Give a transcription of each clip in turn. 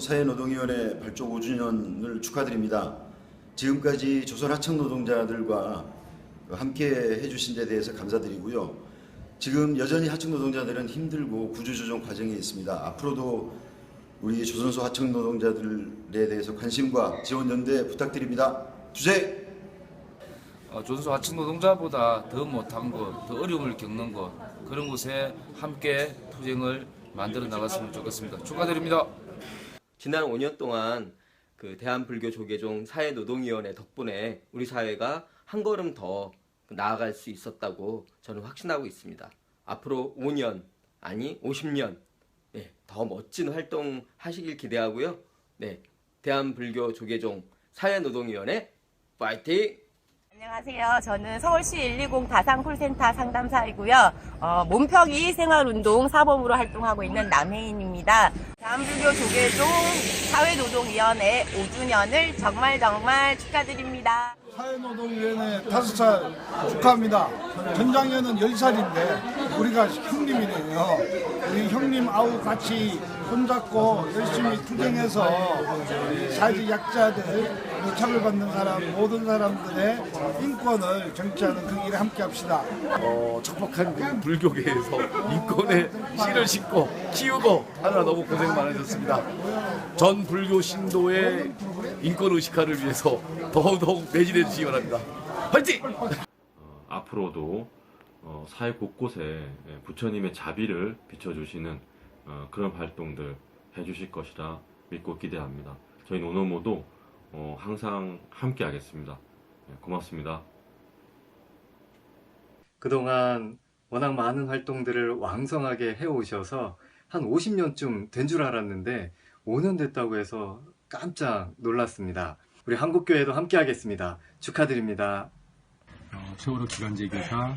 사회노동위원회 발족 5주년을 축하드립니다. 지금까지 조선 하청 노동자들과 함께 해주신 데 대해서 감사드리고요. 지금 여전히 하청 노동자들은 힘들고 구조조정 과정에 있습니다. 앞으로도 우리 조선소 하청 노동자들에 대해서 관심과 지원 연대 부탁드립니다. 주제 어, 조선소 하청 노동자보다 더 못한 것, 더 어려움을 겪는 것 그런 곳에 함께 투쟁을 만들어 나갔으면 좋겠습니다. 축하드립니다. 지난 5년 동안 그 대한불교조계종 사회노동위원회 덕분에 우리 사회가 한 걸음 더 나아갈 수 있었다고 저는 확신하고 있습니다. 앞으로 5년 아니 50년 네, 더 멋진 활동 하시길 기대하고요. 네, 대한불교조계종 사회노동위원회 파이팅! 안녕하세요. 저는 서울시 120 다산콜센터 상담사이고요. 어, 몸평이 생활운동 사범으로 활동하고 있는 남혜인입니다. 대한불교 조계종 사회노동위원회 5주년을 정말 정말 축하드립니다. 사회노동위원회 다섯 살 축하합니다. 전장현은 열 살인데 우리가 형님이네요. 우리 형님 아우 같이 손잡고 열심히 투쟁해서 사회적 약자들, 차별받는 사람, 모든 사람들의 인권을 정치하는 그 일에 함께 합시다. 어, 척박한 그 불교계에서 인권의 씨를 심고 키우고 하느라 너무 고생 많으셨습니다. 전 불교 신도의 인권 의식화를 위해서 더더욱 매진해 주시기 바랍니다. 화이팅! 어, 앞으로도 어, 사회 곳곳에 예, 부처님의 자비를 비춰주시는 어, 그런 활동들 해주실 것이라 믿고 기대합니다. 저희 노노모도 어, 항상 함께 하겠습니다. 예, 고맙습니다. 그동안 워낙 많은 활동들을 왕성하게 해오셔서 한 50년쯤 된 줄 알았는데 5년 됐다고 해서 깜짝 놀랐습니다. 우리 한국교회도 함께 하겠습니다. 축하드립니다. 어, 세월호 기간제 교사, 어,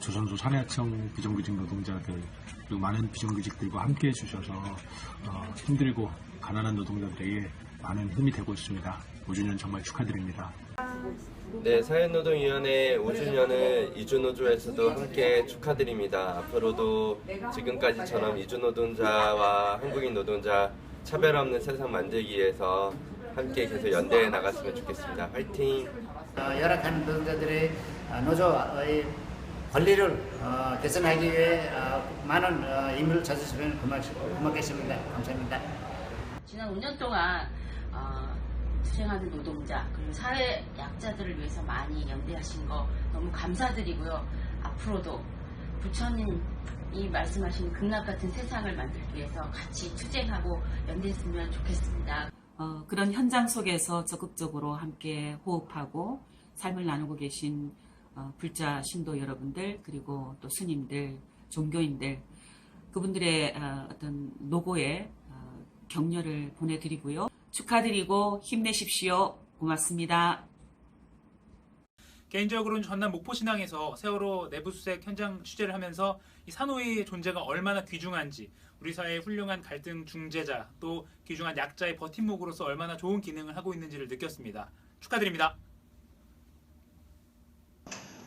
조선소 산하청 비정규직 노동자들 그리고 많은 비정규직들과 함께 해주셔서 어, 힘들고 가난한 노동자들에게 많은 힘이 되고 있습니다. 5주년 정말 축하드립니다. 네, 사회노동위원회 5주년을 이주노조에서도 함께 축하드립니다. 앞으로도 지금까지처럼 이주노동자와 한국인 노동자 차별 없는 세상 만들기 위해서 함께 계속 연대해 나갔으면 좋겠습니다. 화이팅! 어, 열악한 노동자들의 어, 노조의 권리를 어, 개선하기 위해 어, 많은 어, 임무를 찾으시면 고맙, 고맙겠습니다. 감사합니다. 지난 5년 동안 어, 투쟁하는 노동자 그리고 사회 약자들을 위해서 많이 연대하신 거 너무 감사드리고요. 앞으로도 부처님이 말씀하신 극락 같은 세상을 만들기 위해서 같이 투쟁하고 연대했으면 좋겠습니다. 어, 그런 현장 속에서 적극적으로 함께 호흡하고 삶을 나누고 계신 어, 불자 신도 여러분들 그리고 또 스님들, 종교인들 그분들의 어, 어떤 노고에 어, 격려를 보내드리고요. 축하드리고 힘내십시오. 고맙습니다. 개인적으로는 전남 목포신항에서 세월호 내부수색 현장 취재를 하면서 이 산호의 존재가 얼마나 귀중한지 우리 사회의 훌륭한 갈등 중재자 또 귀중한 약자의 버팀목으로서 얼마나 좋은 기능을 하고 있는지를 느꼈습니다. 축하드립니다.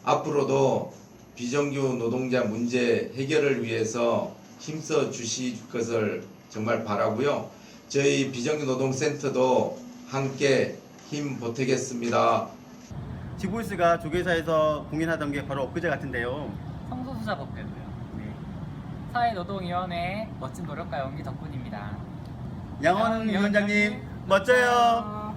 앞으로도 비정규 노동자 문제 해결을 위해서 힘써 주실 것을 정말 바라고요. 저희 비정규 노동센터도 함께 힘 보태겠습니다. 지보이스가 조계사에서 공연하던 게 바로 엊그제 같은데요. 성소수자 법대로요. 네. 사회노동위원회의 멋진 노력과 연기 덕분입니다. 양원 위원장님 멋져요.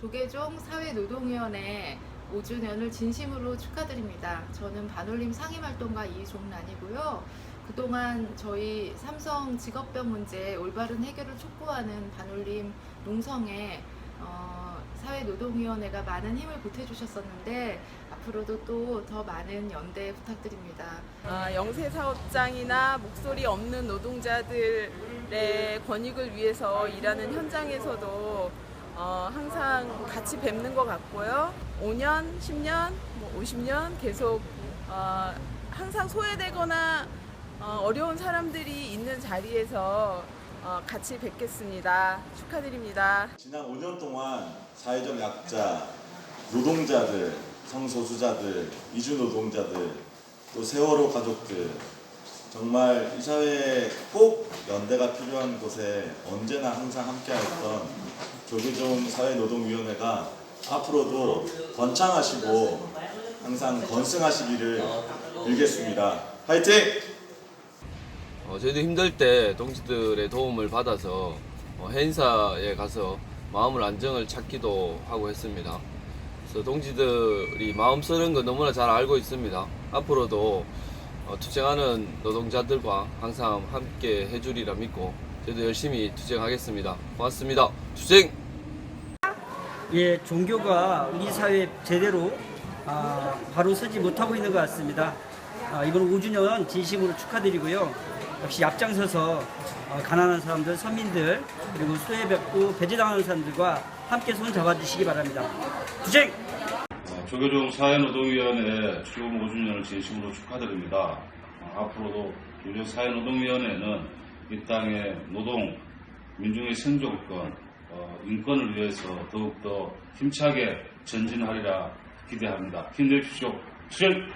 조계종 사회노동위원회 5주년을 진심으로 축하드립니다. 저는 반올림 상임활동가 이종란이고요. 그동안 저희 삼성 직업병 문제 올바른 해결을 촉구하는 반올림 농성에 어, 사회노동위원회가 많은 힘을 보태주셨었는데 앞으로도 또 더 많은 연대 부탁드립니다. 아, 영세 사업장이나 목소리 없는 노동자들의 권익을 위해서 일하는 현장에서도 어, 항상 같이 뵙는 것 같고요. 5년, 10년, 뭐 50년 계속 어, 항상 소외되거나 어, 어려운 사람들이 있는 자리에서 어, 같이 뵙겠습니다. 축하드립니다. 지난 5년 동안 사회적 약자, 노동자들, 성소수자들, 이주노동자들, 또 세월호 가족들, 정말 이 사회에 꼭 연대가 필요한 곳에 언제나 항상 함께했던 조계종 사회노동위원회가 앞으로도 번창하시고 항상 건승하시기를 빌겠습니다. 화이팅! 어, 저희도 힘들 때 동지들의 도움을 받아서 어, 행사에 가서 마음을 안정을 찾기도 하고 했습니다. 그래서 동지들이 마음 쓰는 거 너무나 잘 알고 있습니다. 앞으로도 어, 투쟁하는 노동자들과 항상 함께 해주리라 믿고 저희도 열심히 투쟁하겠습니다. 고맙습니다. 투쟁! 예, 종교가 우리 사회에 제대로 아, 바로 서지 못하고 있는 것 같습니다. 아, 이번 5주년 진심으로 축하드리고요. 역시 앞장서서 어, 가난한 사람들, 서민들, 그리고 소외받고 배제당하는 사람들과 함께 손 잡아주시기 바랍니다. 투쟁! 어, 조계종 사회노동위원회 출범 5주년을 진심으로 축하드립니다. 어, 앞으로도 조계종 사회노동위원회는 이 땅의 노동, 민중의 생존권, 어, 인권을 위해서 더욱더 힘차게 전진하리라 기대합니다. 힘내십시오. 투쟁!